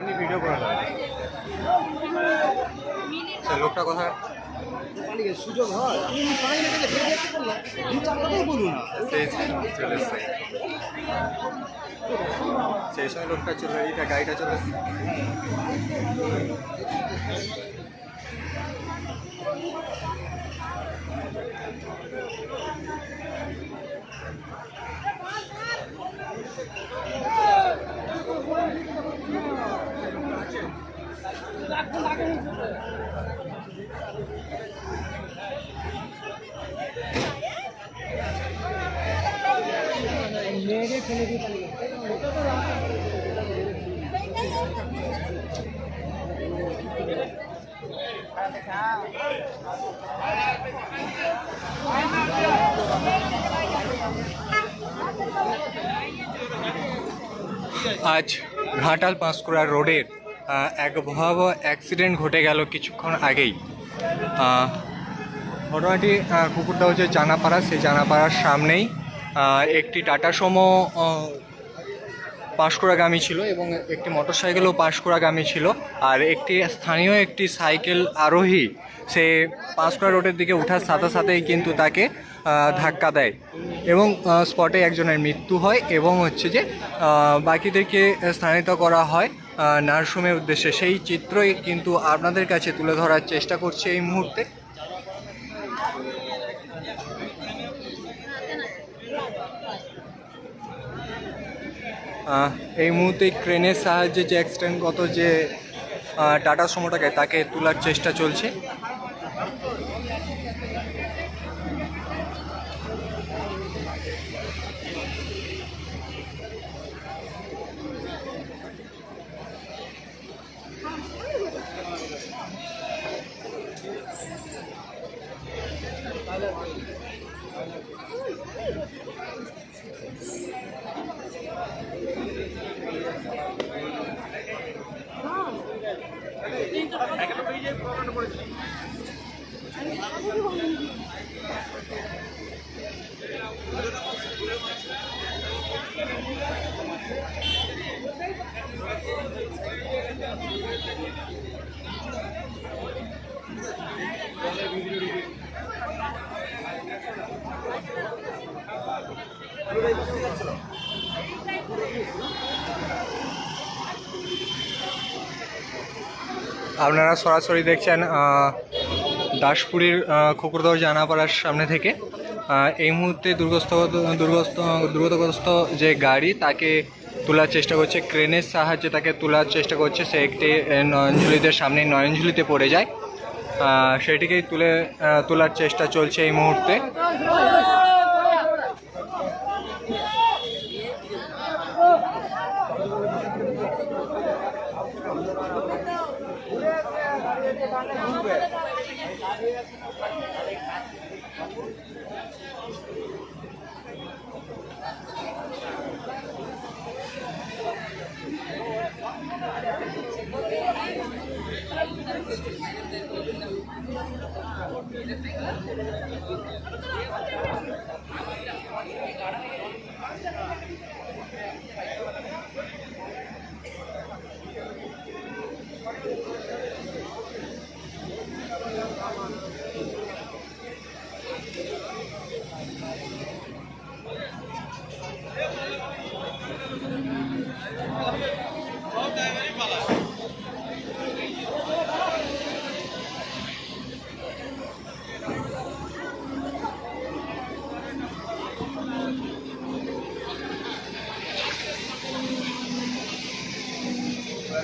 Video করে লোকটা কোথায় বলুন সেই সময় লোকটা চলে এইটা গাড়িটা চলে ফেলে দিয়ে পালিয়ে আজ ঘাটাল পাঁশকুড়া রোডের আহ, এক ভয়াবহ অ্যাক্সিডেন্ট ঘটে গেল কিছুক্ষণ আগেই। ঘটনাটি আহ, কুকুরদা হচ্ছে জানাপাড়া সেই জানাপাড়ার সামনেই একটি টাটা সমো পাঁশকুড়াগামী ছিল এবং একটি মোটরসাইকেলও পাঁশকুড়াগামী ছিল। আর একটি স্থানীয় একটি সাইকেল আরোহী সে পাঁশকুড়া রোডের দিকে ওঠার সাথে সাথেই কিন্তু তাকে ধাক্কা দেয় এবং স্পটে একজনের মৃত্যু হয় এবং হচ্ছে যে বাকিদেরকে স্থানিত করা হয়। আহ, নার্সিংহোমের উদ্দেশ্যে সেই চিত্রই কিন্তু আপনাদের কাছে তুলে ধরার চেষ্টা করছে এই মুহূর্তে। এই মুহূর্তে ক্রেনের সাহায্যে যে অ্যাক্সিডেন্টগত যে টাটা সমটাকে তাকে তোলার চেষ্টা চলছে। আপনারা সরাসরি দেখছেন দাসপুরীর আহ, জানাপাড়ার সামনে থেকে। এই মুহূর্তে দুর্গস্থ দুর্গস্থ, দুর্গতগ্রস্ত যে গাড়ি, তাকে তোলার চেষ্টা করছে, ক্রেনের সাহায্যে তাকে তোলার চেষ্টা করছে, সে একটি নয়নঝুলিদের সামনে নয়নঝুলিতে পড়ে যায়। সেটিকেই তুলে তোলার চেষ্টা চলছে এই মুহূর্তে।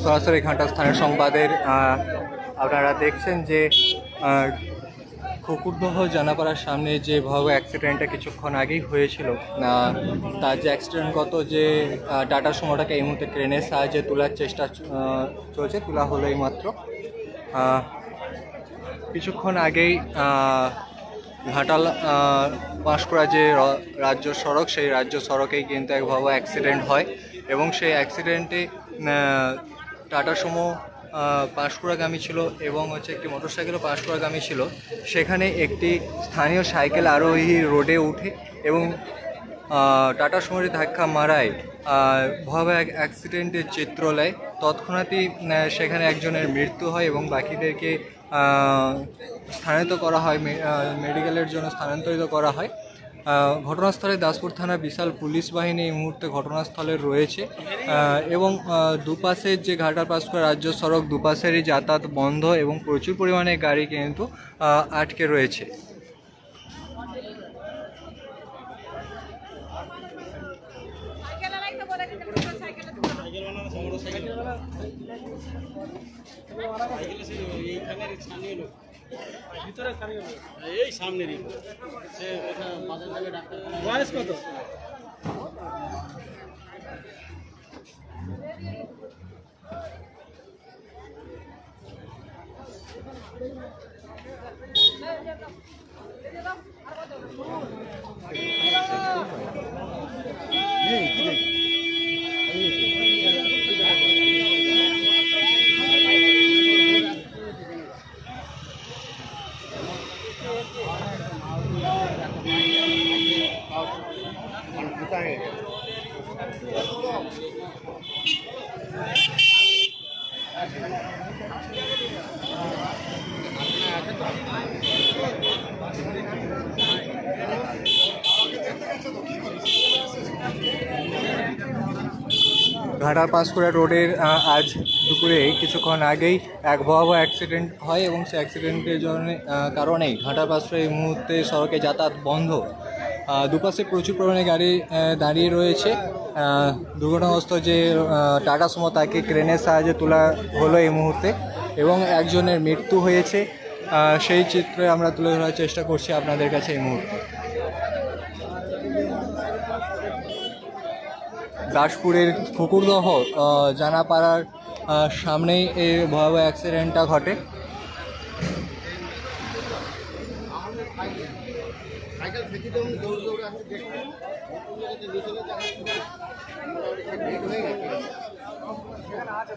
সরাসরি ঘাটা স্থানীয় সংবাদের আপনারা দেখছেন যে কুকুরদহ জানাপাড়ার সামনে যে ভয়াবহ অ্যাক্সিডেন্টটা কিছুক্ষণ আগেই হয়েছিল তার যে অ্যাক্সিডেন্টগত যে টাটা সুমোটাকে এই মুহূর্তে ক্রেনের সাহায্যে তোলার চেষ্টা চলছে, তোলা হলো এই মাত্র। কিছুক্ষণ আগেই ঘাটাল পাঁশকুড়া যে রাজ্য সড়ক, সেই রাজ্য সড়কেই কিন্তু এক ভয়াবহ অ্যাক্সিডেন্ট হয় এবং সেই অ্যাক্সিডেন্টে টাটা সুমো পাঁশকুড়াগামী ছিল এবং হচ্ছে একটি মোটরসাইকেলও পাঁশকুড়াগামী ছিল। সেখানে একটি স্থানীয় সাইকেল আরোহী রোডে উঠে এবং টাটা সুমোর ধাক্কা মারায় ভয়াবহ এক অ্যাক্সিডেন্টের চিত্র নেয় তৎক্ষণাৎই সেখানে একজনের মৃত্যু হয় এবং বাকিদেরকে আহ, স্থানান্তরিত করা হয় মেডিকেলের জন্য স্থানান্তরিত করা হয়। ঘটনাস্থলে দাসপুর থানা বিশাল পুলিশ বাহিনী এই মুহূর্তে ঘটনাস্থলে রয়েছে। এবং দুপাশের যে ঘাটার পাঁশকুড়া রাজ্য সড়ক দুপাশেরই যাতায়াত বন্ধ এবং প্রচুর পরিমাণে গাড়ি কিন্তু আটকে রয়েছে। এই সামনেরই সে ওটা বাজার থেকে ডাক্তার ঘাটার পাঁশকুড়া রোডের আজ দুপুরে কিছুক্ষণ আগেই এক ভয়াবহ অ্যাক্সিডেন্ট হয় এবং সেই অ্যাক্সিডেন্টের জন্য আহ, কারণেই ঘাটার পাঁশকুড়া এই মুহূর্তে সড়কে যাতায়াত বন্ধ। দুপাশে প্রচুর পরিমাণে গাড়ি দাঁড়িয়ে রয়েছে। দুর্ঘটনাগ্রস্ত যে টাটা সুমো তাকে ক্রেনের সাহায্যে তোলা হলো এই মুহূর্তে এবং একজনের মৃত্যু হয়েছে। সেই চিত্রে আমরা তুলে ধরার চেষ্টা করছি আপনাদের কাছে এই মুহূর্তে। দাসপুরের কুকুরদহ আহ, জানাপাড়ার সামনেই এই ভয়াবহ অ্যাক্সিডেন্টটা ঘটে। আছে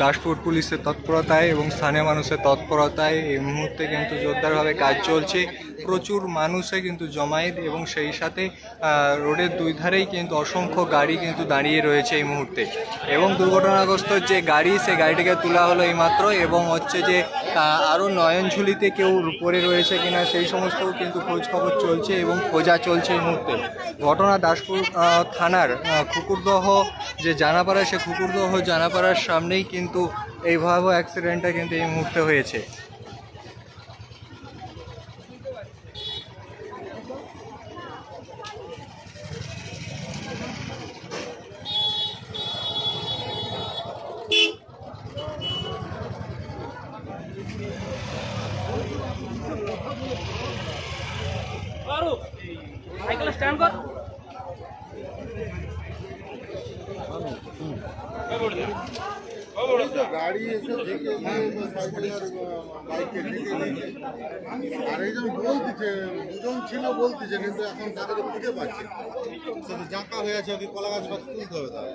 দাসপুর পুলিশের তৎপরতায় এবং স্থানীয় মানুষের তৎপরতায় এই মুহূর্তে কিন্তু জোরদারভাবে কাজ চলছে। প্রচুর মানুষে কিন্তু জমায়েত এবং সেই সাথে রোডের দুই ধারেই কিন্তু অসংখ্য গাড়ি কিন্তু দাঁড়িয়ে রয়েছে এই মুহূর্তে। এবং দুর্ঘটনাগ্রস্ত যে গাড়ি সেই গাড়িটিকে তোলা হলো এইমাত্র এবং হচ্ছে যে আরও নয়নঝুলিতে কেউ পড়ে রয়েছে কিনা সেই সমস্ত কিন্তু খোঁজ খবর চলছে এবং খোঁজা চলছে এই মুহূর্তে। ঘটনা দাসপুর থানার কুকুরদহ যে জানাপাড়া, সে কুকুরদহ জানাপাড়ার সামনেই কিন্তু এই ভয়াবহ অ্যাক্সিডেন্টটা কিন্তু এই মুহূর্তে হয়েছে। সাইকেল স্ট্যান্ড কর। গাড়ি এসে সাইকেল আর একজন বলতেছে, দুজন ছিল বলতেছে, কিন্তু এখন তাদেরকে খুঁজে পাচ্ছে জাঁকা হয়ে আছে, ওকে কলা গাছ তুলতে হবে তাহলে।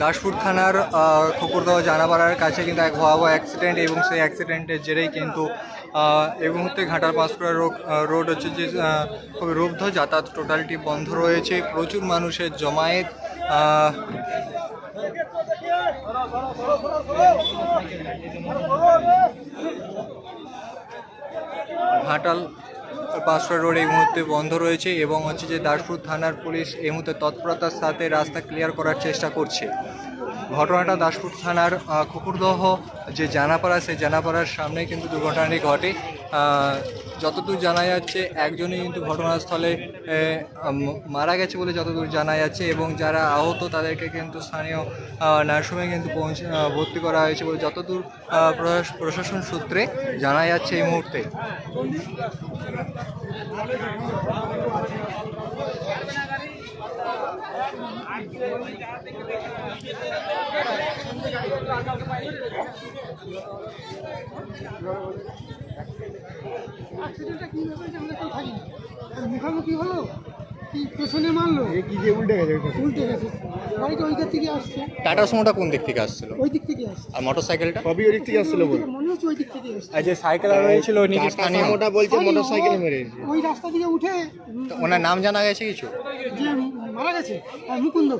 দাসপুর থানার খকুরদহ জানাপাড়ার কাছে কিন্তু এক ভয়াবহ অ্যাক্সিডেন্ট এবং সেই অ্যাক্সিডেন্টের জেরেই কিন্তু এই মুহূর্তে ঘাটাল পাঁশকুড়া রোড রোড হচ্ছে যে খুবই রুব্ধ যাতায়াত টোটালটি বন্ধ রয়েছে, প্রচুর মানুষের জমায়েত ঘাটাল পাঁচশোয়া রোড এই মুহূর্তে বন্ধ রয়েছে এবং হচ্ছে যে দাসপুর থানার পুলিশ এই মুহূর্তে তৎপরতার সাথে রাস্তা ক্লিয়ার করার চেষ্টা করছে। ঘটনাটা দাসপুর থানার কুকুরদহ যে জানাপাড়া, সেই জানাপাড়ার সামনে কিন্তু দুর্ঘটনাটি ঘটে। যতদূর জানা যাচ্ছে, একজনই কিন্তু ঘটনাস্থলে মারা গেছে বলে যতদূর জানা যাচ্ছে এবং যারা আহত তাদেরকে কিন্তু স্থানীয় নার্সিংহোমে কিন্তু পৌঁছে ভর্তি করা হয়েছে বলে যতদূর প্রশাস- প্রশাসন সূত্রে জানা যাচ্ছে এই মুহূর্তে। অ্যাক্সিডেন্টটা কি আমরা কেউ থাকি মুখামুখি হলো? কি পেছনে মারলো? কি যে উল্টে গেছে উল্টে গেছে। গাড়িটা ওই দিক থেকে আসছে। টাটা সুমোটা কোন দিক থেকে আসছিল? ওই দিক থেকে আসছে। আর মোটর সাইকেলটা সবই ওদিক থেকে আসছিল ওই দিকে মনে হচ্ছে ওই দিক থেকে আসছে আর যে সাইকেল রয়েছিল উনি কি স্থানীয়। ওটা বলছে ওই রাস্তা উঠে ওনার নাম জানা গেছে কিছু? যে মারা গেছে আর মুকুন্দ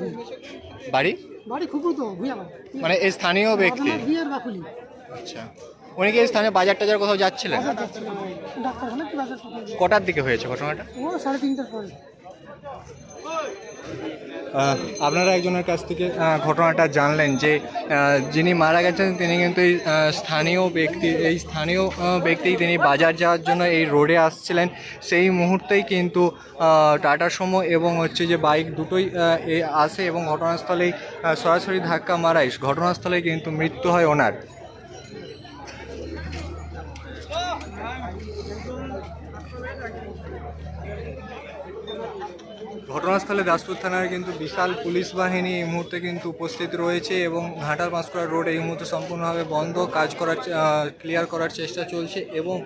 বাড়ি? বাড়ি খুকুর ভুইয়া মানে এই স্থানীয় ব্যক্তি? বিয়ের বাকুলি। আচ্ছা। উনি কি এই স্থানীয় বাজার টাজার কোথাও যাচ্ছিলেন? কটার দিকে হয়েছে ঘটনাটা? আপনারা একজনের কাছ থেকে ঘটনাটা জানলেন যে যিনি মারা গেছেন তিনি কিন্তু এই স্থানীয় ব্যক্তি এই স্থানীয় ব্যক্তি তিনি বাজার যাওয়ার জন্য এই রোডে আসছিলেন। সেই মুহূর্তেই কিন্তু টাটা সুমো এবং হচ্ছে যে বাইক দুটোই এ আসে এবং ঘটনাস্থলেই সরাসরি ধাক্কা মারায়। ঘটনাস্থলেই কিন্তু মৃত্যু হয় ওনার। ঘটনাস্থলে দাসপুর থানার কিন্তু বিশাল পুলিশ বাহিনী এই মুহূর্তে কিন্তু উপস্থিত রয়েছে এবং ঘাটাল পাঁশকুড়া রোড এই মুহূর্তে সম্পূর্ণভাবে বন্ধ, কাজ করার ক্লিয়ার করার চেষ্টা চলছে এবং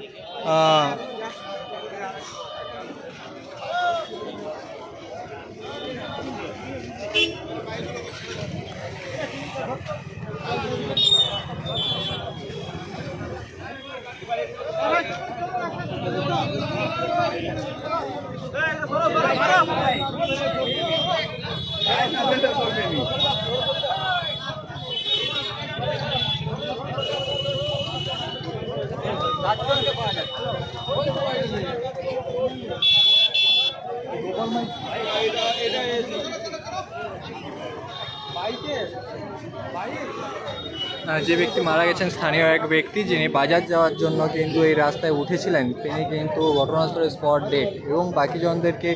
যে ব্যক্তি মারা গেছেন স্থানীয় এক ব্যক্তি যিনি বাজার যাওয়ার জন্য কিন্তু এই রাস্তায় উঠেছিলেন, তিনি কিন্তু ঘটনাস্থলে স্পট ডেট এবং বাকিজনদেরকে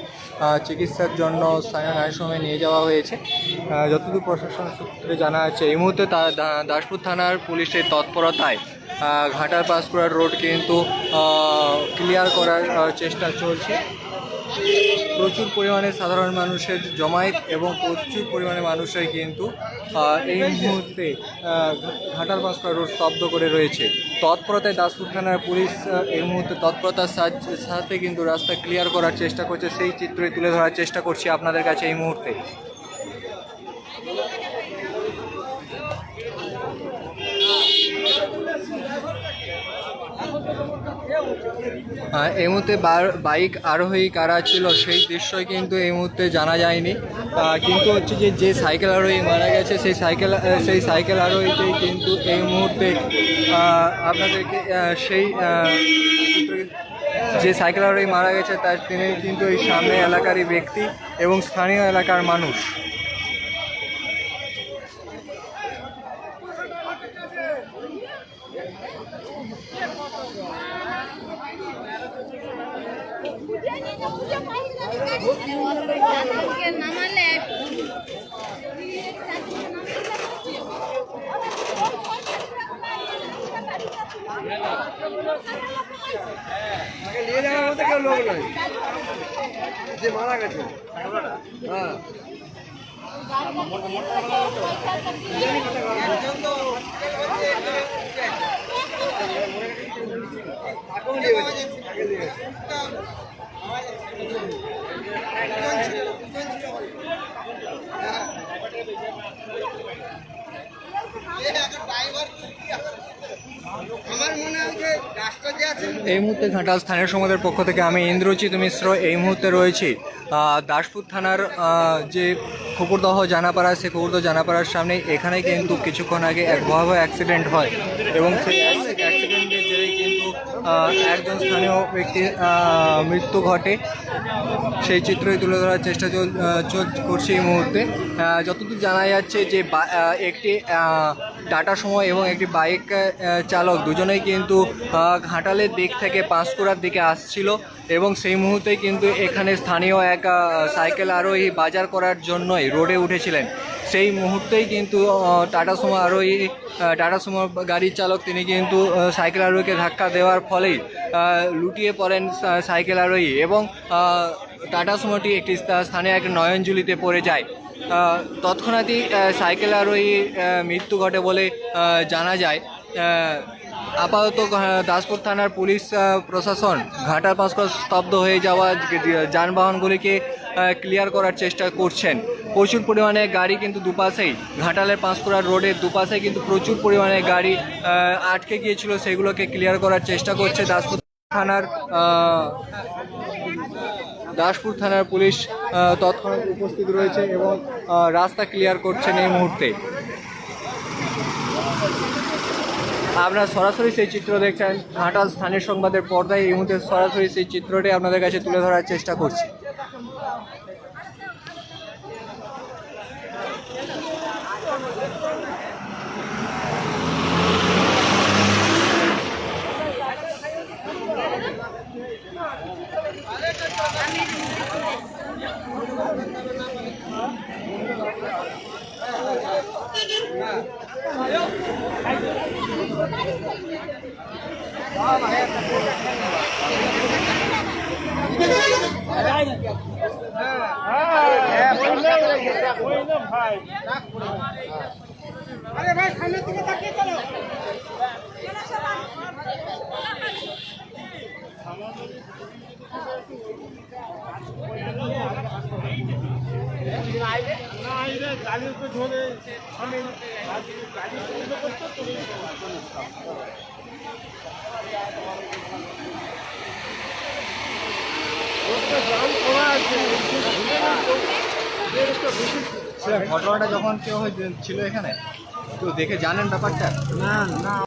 চিকিৎসার জন্য স্থানীয় নার্সিংহোমে নিয়ে যাওয়া হয়েছে। যতদূর প্রশাসন সূত্রে জানা যাচ্ছে এই মুহূর্তে দাসপুর থানার পুলিশের তৎপরতায় ঘাটাল পাঁশকুড়ার রোড কিন্তু ক্লিয়ার করার চেষ্টা চলছে। প্রচুর পরিমাণে সাধারণ মানুষের জমায়েত এবং প্রচুর পরিমাণে মানুষের কিন্তু এই মুহূর্তে ঘাটাল বাঁশকড়া রোড স্তব্ধ করে রয়েছে। তৎপরতায় দাসপুর থানার পুলিশ এই মুহূর্তে তৎপরতার সাথে কিন্তু রাস্তা ক্লিয়ার করার চেষ্টা করছে। সেই চিত্রই তুলে ধরার চেষ্টা করছি আপনাদের কাছে এই মুহূর্তে। এই মুহূর্তে বাইক আরোহী কারা ছিল সেই দৃশ্যই কিন্তু এই মুহূর্তে জানা যায়নি। কিন্তু হচ্ছে যে যে সাইকেল আরোহী মারা গেছে, সেই সাইকেল সেই সাইকেল আরোহীতেই কিন্তু এই মুহূর্তে আপনাদেরকে সেই যে সাইকেল আরোহী মারা গেছে, তার তিনি কিন্তু এই সামনে এলাকারই ব্যক্তি এবং স্থানীয় এলাকার মানুষ। নামালে নিয়ে যাওয়ার মধ্যে কেউ লোক নাই যে মারা গেছে হ্যাঁ Thank you. এই মুহূর্তে ঘাটাল স্থানীয় সমাজের পক্ষ থেকে আমি ইন্দ্রজিৎ মিশ্র এই মুহূর্তে রয়েছি। দাসপুর থানার যে খকুরদহ জানাপাড়া সে খকুরদহ জানাপাড়ার সামনে এখানে কিন্তু কিছুক্ষণ আগে এক ভয়াবহ অ্যাক্সিডেন্ট হয় এবং সেই অ্যাক্সিডেন্টের জেরে কিন্তু একজন স্থানীয় ব্যক্তির মৃত্যু ঘটে। সেই চিত্রই তুলে ধরার চেষ্টা চল করছি এই মুহূর্তে। যতদূর জানা যাচ্ছে যে একটি টাটা সময় এবং একটি বাইক চালক দুজনেই কিন্তু ঘাটালের দিক থেকে পাঁশকুড়ার দিকে আসছিল এবং সেই মুহূর্তে কিন্তু এখানে স্থানীয় এক সাইকেল আরোহী বাজার করার জন্যই রোডে উঠেছিলেন। সেই মুহূর্তেই কিন্তু টাটা সুমো আরোহী টাটা সুমো গাড়ির চালক তিনি কিন্তু সাইকেল আরোহীকে ধাক্কা দেওয়ার ফলেই লুটিয়ে পড়েন সাইকেল আরোহী এবং টাটা সুমোটি একটি স্থা- স্থানে এক নয়নজুলিতে পড়ে যায়। তৎক্ষণাৎই সাইকেল আরোহী মৃত্যু ঘটে বলে জানা যায়। আপাতত দাসপুর থানার পুলিশ প্রশাসন ঘাটার পাঁচকর স্তব্ধ হয়ে যাওয়া যানবাহনগুলিকে ক্লিয়ার করার চেষ্টা করছেন। প্রচুর পরিমাণে গাড়ি কিন্তু দুপাশেই, ঘাটালের পাঁশকুড়ার রোডের দুপাশে কিন্তু প্রচুর পরিমাণে গাড়ি আটকে গিয়েছিল, সেগুলোকে ক্লিয়ার করার চেষ্টা করছে দাসপুর থানার দাসপুর থানার পুলিশ তৎক্ষণাৎ উপস্থিত রয়েছে এবং রাস্তা ক্লিয়ার করছেন এই মুহূর্তে। আপনারা সরাসরি সেই চিত্র দেখছেন, ঘাটাল স্থানীয় সংবাদের পর্দায় এই মুহূর্তে সরাসরি সেই চিত্রটি আপনাদের কাছে তুলে ধরার চেষ্টা করছি। আরে ভাই সামনের দিকে তাকিয়ে চলো গাড়ির উপরে ধরে আমি গাড়ি বন্ধ করতে তুমি জাম